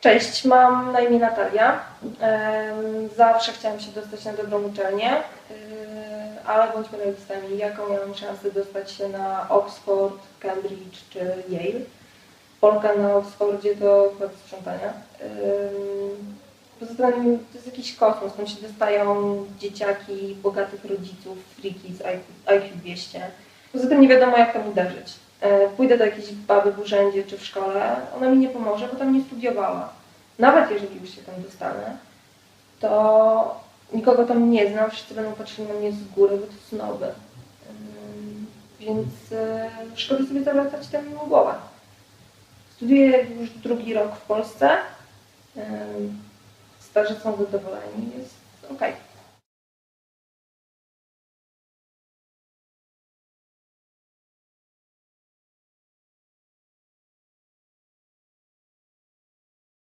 Cześć, mam na imię Natalia. Zawsze chciałam się dostać na dobrą uczelnię, yy, ale bądźmy realistami, jaką ja mam szansę dostać się na Oxford, Cambridge czy Yale. Polka na Oxfordzie to chyba sprzątania. Poza tym to jest jakiś kosmos, tam się dostają dzieciaki bogatych rodziców, friki z IQ 200. Poza tym nie wiadomo jak tam uderzyć. E, Pójdę do jakiejś baby w urzędzie czy w szkole, ona mi nie pomoże, bo tam nie studiowała. Nawet jeżeli już się tam dostanę, to nikogo tam nie znam, wszyscy będą patrzyli na mnie z góry, bo to. Ym, Więc e, szkoda sobie zawracać tę głowę. Studiuję już drugi rok w Polsce. Starzy są zadowoleni, jest.